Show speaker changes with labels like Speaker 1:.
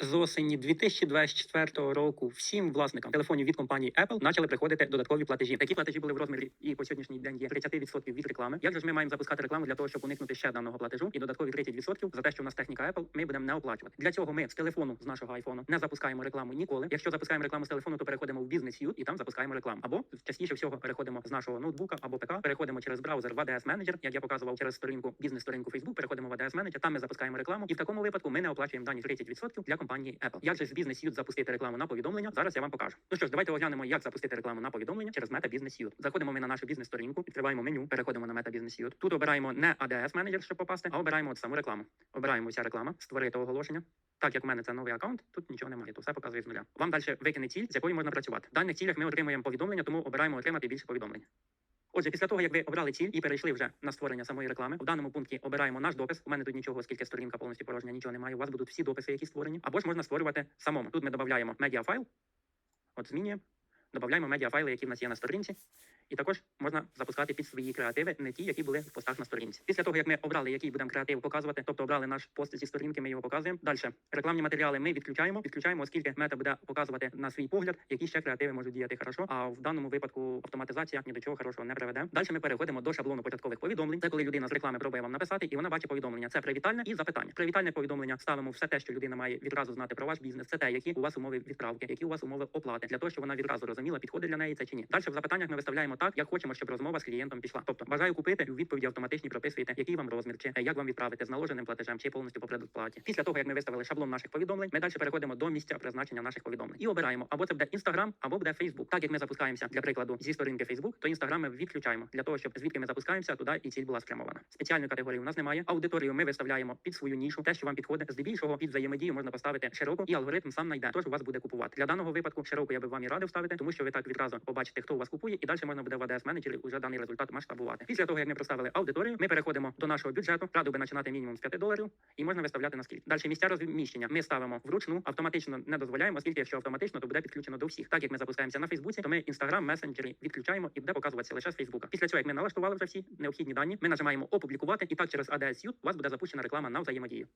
Speaker 1: З осені 2024 року всім власникам телефонів від компанії Apple почали приходити додаткові платежі. Такі платежі були в розмірі і по сьогоднішній день є 30% від реклами. Як же ж ми маємо запускати рекламу для того, щоб уникнути ще даного платежу і додаткові 30% за те, що у нас техніка Apple, ми будемо не оплачувати. Для цього ми з телефону з нашого айфону не запускаємо рекламу ніколи. Якщо запускаємо рекламу з телефону, то переходимо в бізнес Suite і там запускаємо рекламу. Або частіше всього переходимо з нашого ноутбука або ПК, переходимо через браузер в ADS Manager, як я показував через сторінку бізнес-сторінку Facebook, переходимо в ADS Manager, там ми запускаємо рекламу, і в такому випадку ми не оплачуємо дані 30% для компанії Apple. Як же з бізнес Suite запустити рекламу на повідомлення? Зараз я вам покажу. Ну що ж, давайте оглянемо, як запустити рекламу на повідомлення через Meta Business Suite. Заходимо ми на нашу бізнес-сторінку, відкриваємо меню, переходимо на Meta Business Suite. Тут обираємо не ADS Manager, щоб попасти, а обираємо от саму рекламу. Обираємо вся реклама, створити оголошення. Так як в мене це новий аккаунт, тут нічого немає, то все показує з нуля. Вам далі викине ціль, з якою можна працювати. В даних цілях ми отримуємо повідомлення, тому обираємо отримати більше повідомлень. Отже, після того, як ви обрали ціль і перейшли вже на створення самої реклами, в даному пункті обираємо наш допис. У мене тут нічого, оскільки сторінка повністю порожня, нічого немає. У вас будуть всі дописи, які створені, або ж можна створювати самому. Тут ми додаємо медіафайл, от змінюємо, додаємо медіафайли, які в нас є на сторінці. І також можна запускати під свої креативи, не ті, які були в постах на сторінці. Після того, як ми обрали, який будемо креатив показувати, тобто обрали наш пост зі сторінки, ми його показуємо. Далі рекламні матеріали ми відключаємо, відключаємо, оскільки мета буде показувати на свій погляд, які ще креативи можуть діяти хорошо. А в даному випадку автоматизація ні до чого хорошого не приведе. Далі ми переходимо до шаблону початкових повідомлень. Це коли людина з реклами пробує вам написати, і вона бачить повідомлення. Це привітальне і запитання. Привітальне повідомлення ставимо все те, що людина має відразу знати про ваш бізнес. Це те, які у вас умови відправки, які у вас умови оплати, для того, щоб вона відразу розуміла, підходить для неї це чи ні. Далі в запитаннях ми виставляємо так, як хочемо, щоб розмова з клієнтом пішла. Тобто бажаю купити у відповіді автоматичні прописуєте, який вам розмір, чи як вам відправити з наложеним платежем, чи повністю по предоплаті. Після того, як ми виставили шаблон наших повідомлень, ми далі переходимо до місця призначення наших повідомлень і обираємо або це буде Instagram, або буде Facebook. Так як ми запускаємося для прикладу зі сторінки Facebook, то Instagram ми відключаємо для того, щоб звідки ми запускаємося, туди і ціль була спрямована. Спеціальної категорії у нас немає. Аудиторію ми виставляємо під свою нішу, те, що вам підходить. Здебільшого під взаємодію можна поставити широку, і алгоритм сам знайде, тож у вас буде купувати. Для даного випадку широку я би вам і радив ставити, тому що ви так відразу побачите, хто у вас купує, і далі можна буде в ADS менеджері уже даний результат масштабувати. Після того, як ми проставили аудиторію, ми переходимо до нашого бюджету. Радив би починати мінімум з 5 доларів, і можна виставляти на скільки. Далі місця розміщення ми ставимо вручну, автоматично не дозволяємо, оскільки якщо автоматично, то буде підключено до всіх. Так як ми запускаємося на Фейсбуці, то ми інстаграм, месенджері відключаємо і буде показуватися лише з Фейсбука. Після цього, як ми налаштували вже всі необхідні дані, ми нажимаємо опублікувати, і так через ADS Suite у вас буде запущена реклама на взаємодію.